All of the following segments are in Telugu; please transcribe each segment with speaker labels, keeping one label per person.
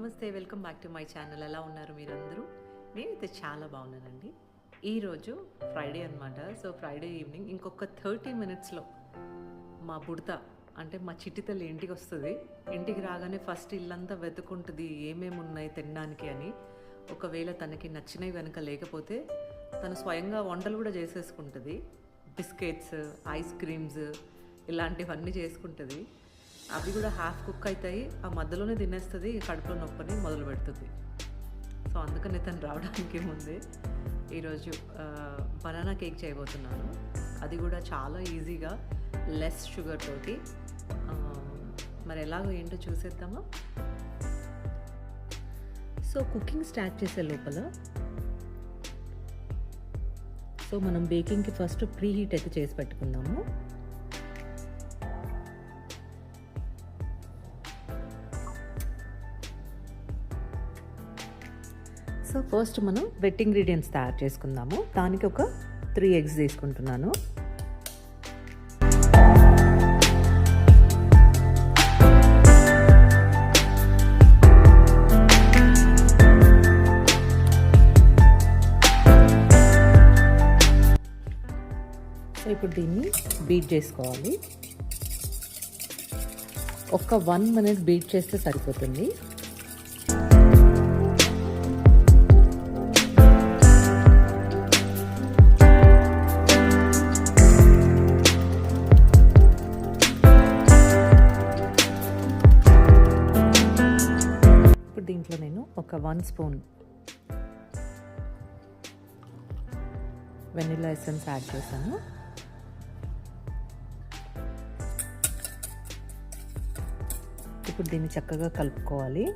Speaker 1: నమస్తే welcome back to my channel. ఎలా ఉన్నారు మీరందరూ? నేనైతే చాలా బాగున్నానండి. ఈరోజు ఫ్రైడే అనమాట సో ఫ్రైడే ఈవినింగ్ ఇంకొక థర్టీ మినిట్స్లో మా బుడత అంటే మా చిట్టితల్లి ఇంటికి వస్తుంది. ఇంటికి రాగానే ఫస్ట్ ఇల్లంతా వెతుకుంటుంది ఏమేమి ఉన్నాయి తినడానికి అని. ఒకవేళ తనకి నచ్చినవి కనుక లేకపోతే తను స్వయంగా వంటలు కూడా చేసేసుకుంటుంది. బిస్కెట్స్ ఐస్ క్రీమ్స్ ఇలాంటివన్నీ చేసుకుంటుంది. అవి కూడా హాఫ్ కుక్ అవుతాయి ఆ మధ్యలోనే తినేస్తుంది కడుపులో నొప్పని మొదలు పెడుతుంది. సో అందుకని తను రావడానికి ముందే ఈరోజు బనానా కేక్ చేయబోతున్నాను. అది కూడా చాలా ఈజీగా లెస్ షుగర్ తోటి. మరి ఎలాగో ఏంటో చూసేద్దామా? సో కుకింగ్ స్టార్ట్ చేసే లోపల సో మనం బేకింగ్కి ఫస్ట్ ప్రీ హీట్ అయితే చేసి పెట్టుకుందాము. ఫస్ట్ మనం వెట్ ఇంగ్రీడియంట్స్ తయారు చేసుకుందాము. దానికి ఒక త్రీ ఎగ్స్ తీసుకుంటున్నాను. సో ఇప్పుడు దీన్ని బీట్ చేసుకోవాలి. ఒక వన్ మినిట్ బీట్ చేస్తే సరిపోతుంది. ఒక one spoon vanilla essence add చేశాను. ఇప్పుడు దీన్ని చక్కగా కలుపుకోవాలి.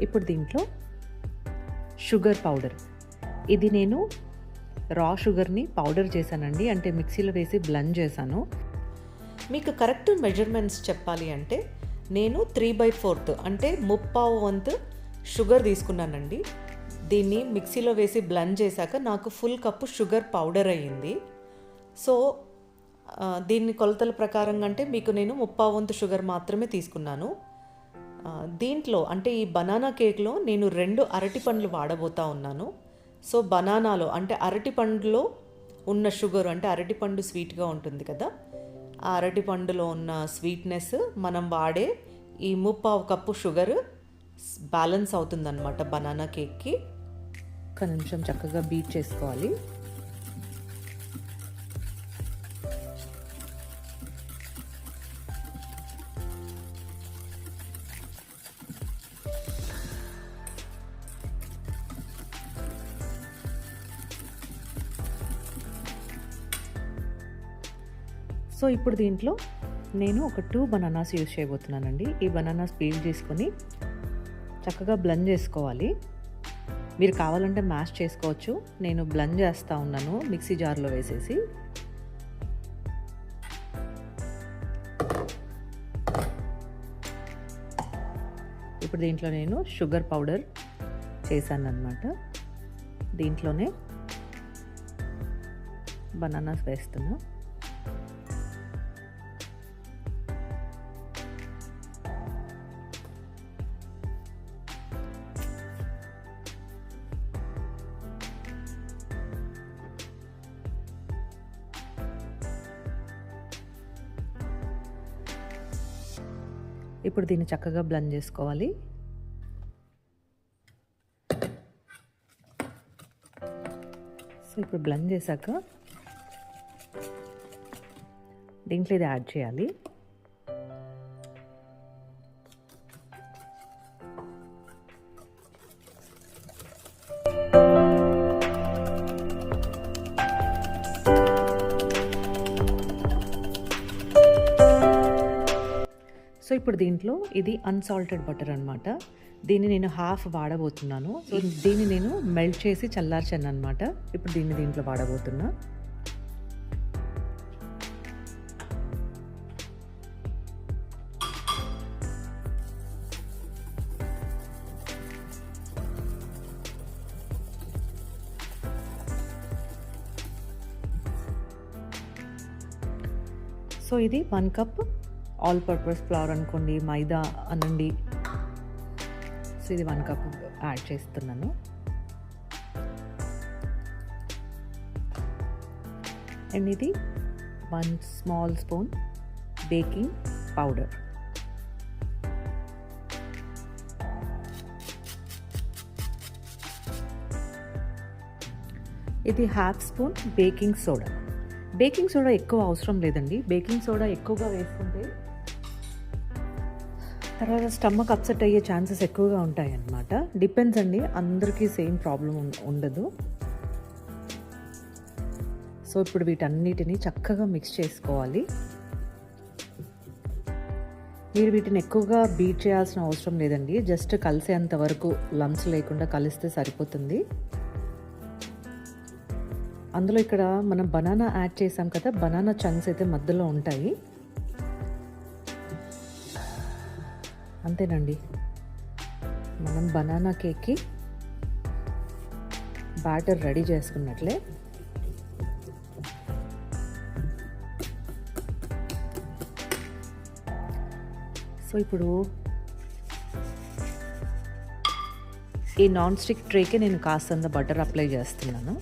Speaker 1: ఇప్పుడు దీంట్లో షుగర్ పౌడర్. ఇది నేను రా షుగర్ని పౌడర్ చేశానండి. అంటే మిక్సీలో వేసి బ్లెండ్ చేశాను. మీకు కరెక్ట్ మెజర్మెంట్స్ చెప్పాలి అంటే నేను త్రీ బై ఫోర్త్ అంటే ముప్పావు వంతు షుగర్ తీసుకున్నానండి. దీన్ని మిక్సీలో వేసి బ్లెండ్ చేశాక నాకు ఫుల్ కప్పు షుగర్ పౌడర్ అయ్యింది. సో దీన్ని కొలతల ప్రకారంగా అంటే మీకు నేను ముప్పావు వంతు షుగర్ మాత్రమే తీసుకున్నాను. దీంట్లో అంటే ఈ బనానా కేక్లో నేను రెండు అరటి పండ్లు వాడబోతా ఉన్నాను. సో బనానాలో అంటే అరటి పండులో ఉన్న షుగర్ అంటే అరటి పండు స్వీట్గా ఉంటుంది కదా. ఆ అరటి పండులో ఉన్న స్వీట్నెస్ మనం వాడే ఈ ముప్పావు కప్పు షుగర్ బ్యాలెన్స్ అవుతుందన్నమాట. బనానా కేక్కి ఒక నిమిషం చక్కగా బీట్ చేసుకోవాలి. సో ఇప్పుడు దీంట్లో నేను ఒక టూ బనానాస్ యూజ్ చేయబోతున్నానండి. ఈ బనానాస్ పీల్ చేసుకొని చక్కగా బ్లెండ్ చేసుకోవాలి. మీరు కావాలంటే మ్యాష్ చేసుకోవచ్చు. నేను బ్లెండ్ చేస్తూ ఉన్నాను మిక్సీ జార్లో వేసేసి. ఇప్పుడు దీంట్లో నేను షుగర్ పౌడర్ చేశాను అనమాట దీంట్లోనే బనానాస్ వేస్తున్నా. ఇప్పుడు దీన్ని చక్కగా బ్లెండ్ చేసుకోవాలి. సో ఇప్పుడు బ్లెండ్ చేశాక దీంట్లో ఇది యాడ్ చేయాలి. సో ఇప్పుడు దీంట్లో ఇది అన్సాల్టెడ్ బటర్ అనమాట దీన్ని నేను హాఫ్ వాడబోతున్నాను. సో దీన్ని నేను మెల్ట్ చేసి చల్లార్చాను అనమాట ఇప్పుడు దీన్ని దీంట్లో వాడబోతున్నా. సో ఇది one cup all purpose flour అనుకోండి మైదా అనండి. సో ఇది వన్ కప్ యాడ్ చేస్తున్నాను. అండ్ ఇది one small spoon baking powder. ఇది half spoon baking soda. Baking soda ఎక్కువ అవసరం లేదండి. బేకింగ్ సోడా ఎక్కువగా వేసుకుంటే తర్వాత స్టమక్ అప్సెట్ అయ్యే ఛాన్సెస్ ఎక్కువగా ఉంటాయి అన్నమాట డిపెండ్స్ అండి అందరికీ సేమ్ ప్రాబ్లం ఉండదు. సో ఇప్పుడు వీటన్నిటిని చక్కగా మిక్స్ చేసుకోవాలి. మీరు వీటిని ఎక్కువగా బీట్ చేయాల్సిన అవసరం లేదండి. జస్ట్ కలిసేంత వరకు లంప్స్ లేకుండా కలిస్తే సరిపోతుంది. అందులో ఇక్కడ మనం బనానా యాడ్ చేసాం కదా బనానా చంక్స్ అయితే మధ్యలో ఉంటాయి. అంతేనండి. మనం బనానా కేక్కి బ్యాటర్ రెడీ చేసుకున్నట్లే. సో ఇప్పుడు ఈ నాన్ స్టిక్ ట్రేకి నేను కాస్తంత బటర్ అప్లై చేస్తున్నాను.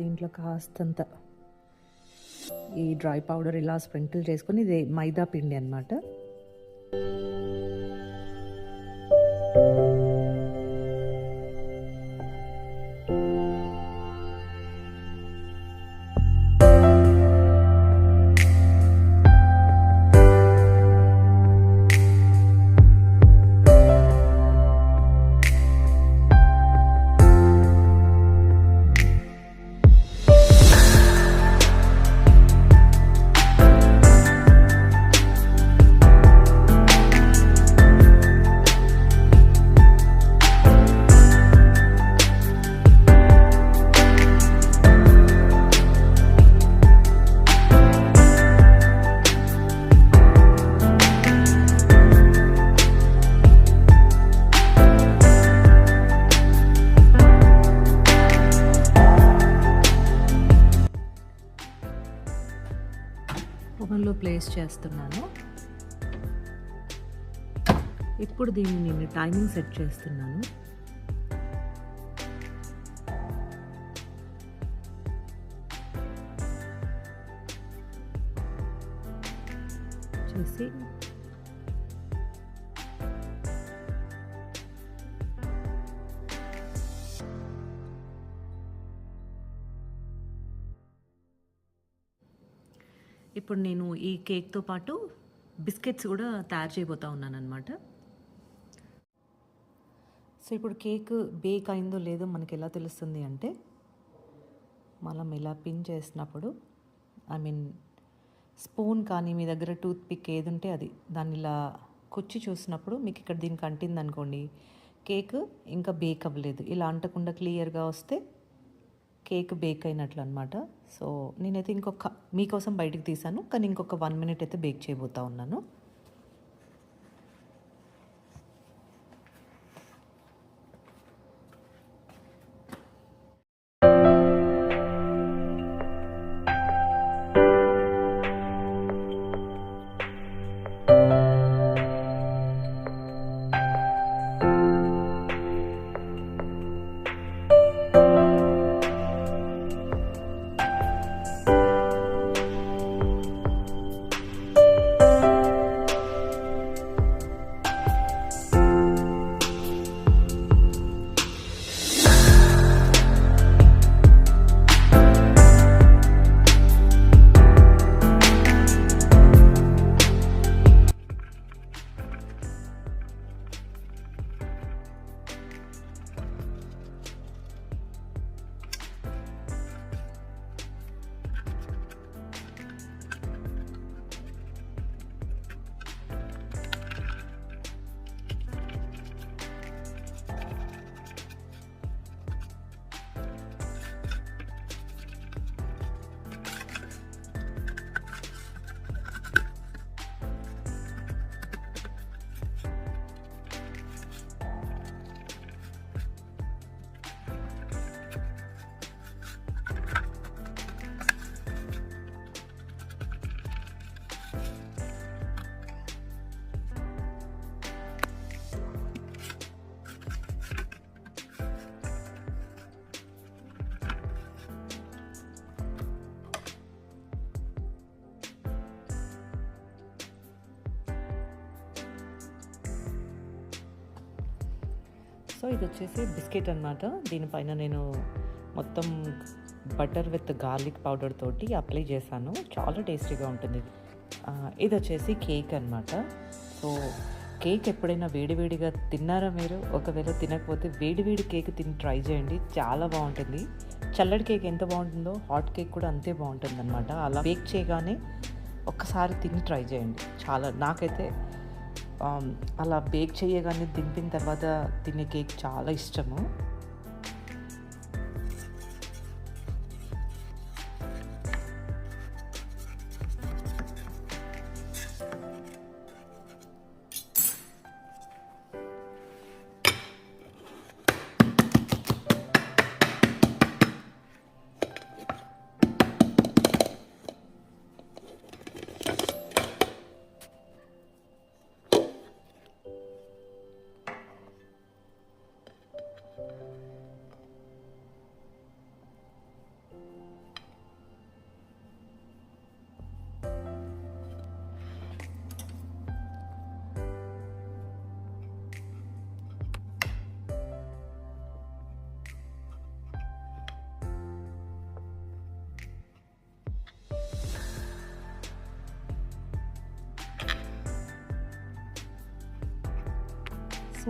Speaker 1: దీంట్లో కాస్తంత ఈ డ్రై పౌడర్ ఇలా స్ప్రింకిల్ చేసుకొని ఇది మైదా పిండి అనమాట ఓవెన్లో ప్లేస్ చేస్తున్నాను. ఇప్పుడు దీన్ని నేను టైమింగ్ సెట్ చేస్తున్నాను. ఇప్పుడు నేను ఈ కేక్తో పాటు బిస్కెట్స్ కూడా తయారు చేయబోతా ఉన్నాను అనమాట సో ఇప్పుడు కేక్ బేక్ అయిందో లేదో మనకి ఎలా తెలుస్తుంది అంటే మనం ఇలా పిన్ చేసినప్పుడు ఐ మీన్ స్పూన్ కానీ మీ దగ్గర టూత్ పిక్ ఏది ఉంటే అది దాన్ని ఇలా కొచ్చి చూసినప్పుడు మీకు ఇక్కడ దీనికి అంటింది అనుకోండి కేక్ ఇంకా బేక్ అవ్వలేదు. ఇలా అంటకుండా క్లియర్గా వస్తే కేక్ బేక్ అయినట్లు అనమాట సో నేనైతే ఇంకొక మీకోసం బయటకు తీసాను కానీ ఇంకొక వన్ మినిట్ అయితే బేక్ చేయబోతా ఉన్నాను. సో ఇది వచ్చేసి బిస్కెట్ అనమాట దీనిపైన నేను మొత్తం బటర్ విత్ గార్లిక్ పౌడర్ తోటి అప్లై చేశాను. చాలా టేస్టీగా ఉంటుంది. ఇది వచ్చేసి కేక్ అనమాట సో కేక్ ఎప్పుడైనా వేడివేడిగా తిన్నారా మీరు? ఒకవేళ తినకపోతే వేడివేడి కేక్ తిని ట్రై చేయండి. చాలా బాగుంటుంది. చల్లటి కేక్ ఎంత బాగుంటుందో హాట్ కేక్ కూడా అంతే బాగుంటుంది అనమాట అలా బేక్ చేయగానే ఒక్కసారి తిని ట్రై చేయండి. చాలా నాకైతే Um, అలా బేక్ చేయగానే దింపిన తర్వాత తినే కేక్ చాలా ఇష్టము.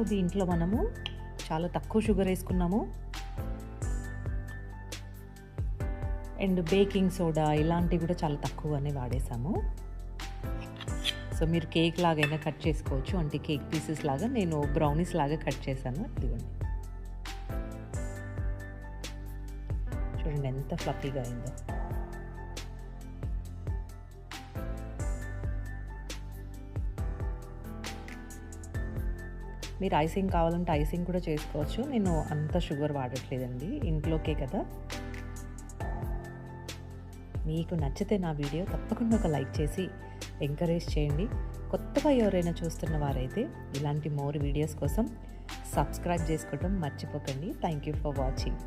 Speaker 1: సో దీంట్లో మనము చాలా తక్కువ షుగర్ వేసుకున్నాము. అండ్ బేకింగ్ సోడా ఇలాంటివి కూడా చాలా తక్కువగానే వాడేసాము. సో మీరు కేక్ లాగైనా కట్ చేసుకోవచ్చు. అంటే కేక్ పీసెస్ లాగా నేను బ్రౌనీస్ లాగా కట్ చేశాను. ఇదిగోండి. చూడండి ఎంత ఫ్లఫీగా అయిందో. మీరు ఐసింగ్ కావాలంటే ఐసింగ్ కూడా చేసుకోవచ్చు. నేను అంత షుగర్ వాడట్లేదండి. ఇంట్లోకే కదా. మీకు నచ్చితే నా వీడియో తప్పకుండా ఒక లైక్ చేసి ఎంకరేజ్ చేయండి. కొత్తగా ఎవరైనా చూస్తున్న వారైతే ఇలాంటి మోర్ వీడియోస్ కోసం సబ్స్క్రైబ్ చేసుకోవడం మర్చిపోకండి. Thank you for watching